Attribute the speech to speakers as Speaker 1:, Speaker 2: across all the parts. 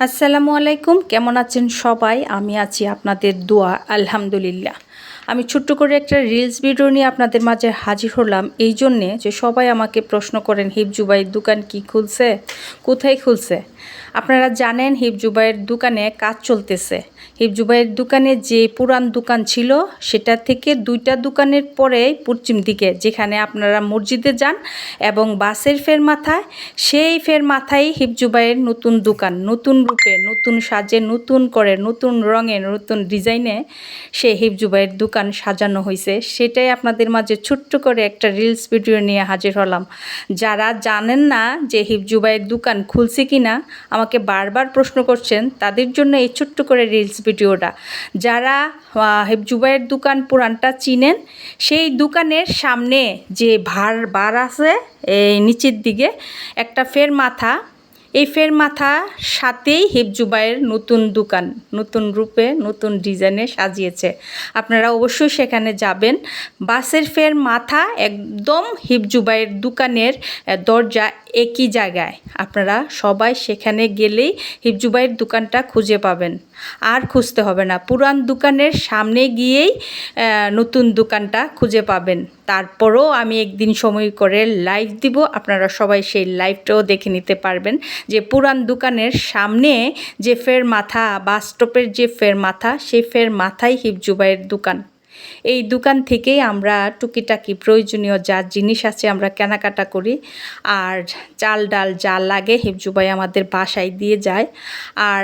Speaker 1: আসসালামু আলাইকুম কেমন আছেন সবাই? আমি আছি আপনাদের দোয়া আলহামদুলিল্লাহ। আমি ছোট্ট করে একটা রিলস ভিডিও নিয়ে আপনাদের মাঝে হাজির হলাম। এই জন্যে যে সবাই আমাকে প্রশ্ন করেন হিপজুবাইয়ের দোকান কি খুলছে? কোথায় খুলছে? আপনারা জানেন হিপজুবাইয়ের দোকানে কাজ চলতেছে। হিপজুবাইয়ের দোকানে যে পুরান দোকান ছিল, সেটা থেকে দুইটা দোকানের পরে পশ্চিম দিকে, যেখানে আপনারা মসজিদে যান এবং বাসের ফের মাথায়, সেই ফের মাথায় হিপজুবাইয়ের নতুন দোকান, নতুন রূপে, নতুন সাজে, নতুন করে, নতুন রঙে, নতুন ডিজাইনে সে সেই হিপজুবাইয়ের দোকান সাজানো হয়েছে সেটাই আপনাদের মাঝে ছোট্ট করে একটা রিলস ভিডিও নিয়ে হাজির হলাম। যারা জানেন না যে হিপজুবাইয়ের দোকান খুলছে কি না আমাকে বারবার প্রশ্ন করছেন, তাদের জন্য এই ছোট্ট করে রিলস ভিডিওটা যারা হিপজুবাইয়ের দোকান পুরানটা চিনেন, সেই দোকানের সামনে যে ভার বার আছে, এই নিচের দিকে একটা ফের মাথা এই ফের মাথা সাথেই হিপজুবাইয়ের নতুন দোকান, নতুন রূপে, নতুন ডিজাইনে সাজিয়েছে। আপনারা অবশ্যই সেখানে যাবেন। বাসের ফের মাথা একদম হিপজুবাইয়ের দোকানের দরজা একই জায়গায়। আপনারা সবাই সেখানে গেলেই হিপজুবাইয়ের দোকানটা খুঁজে পাবেন। আর খুঁজতে হবে না, পুরান দোকানের সামনে গিয়েই নতুন দোকানটা খুঁজে পাবেন। তারপরও আমি একদিন সময় করে লাইভ দিব। আপনারা সবাই সেই লাইভটাও দেখে নিতে পারবেন যে পুরান দোকানের সামনে যে ফের মাথা বাস স্টপের যে ফের মাথা, সেই ফের মাথাই হিপজুবাইয়ের দোকান। এই দোকান থেকেই আমরা টুকিটাকি প্রয়োজনীয় যা জিনিস আছে আমরা কেনাকাটা করি। আর চাল ডাল যা লাগে হিপজুবাই আমাদের বাসায় দিয়ে যায়। আর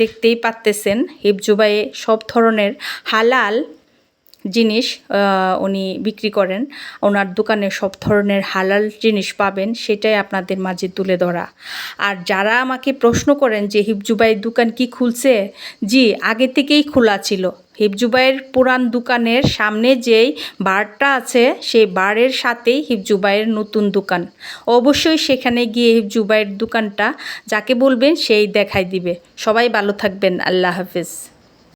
Speaker 1: দেখতেই পারতেছেন হিপজুবাইয়ে সব ধরনের হালাল জিনিস উনি বিক্রি করেন। ওনার দোকানে সব ধরনের হালাল জিনিস পাবেন, সেটাই আপনাদের মাঝে তুলে ধরা। আর যারা আমাকে প্রশ্ন করেন যে হিপজুবাইয়ের দোকান কি খুলছে? জি, আগে থেকেই খোলা ছিল। হিপজুবাইয়ের পুরান দোকানের সামনে যেই বারটা আছে, সেই বারের সাথেই হিপজুবাইয়ের নতুন দোকান। অবশ্যই সেখানে গিয়ে হিপজুবাইয়ের দোকানটা যাকে বলবেন, সেই দেখাই দিবে। সবাই ভালো থাকবেন। আল্লাহ হাফিজ।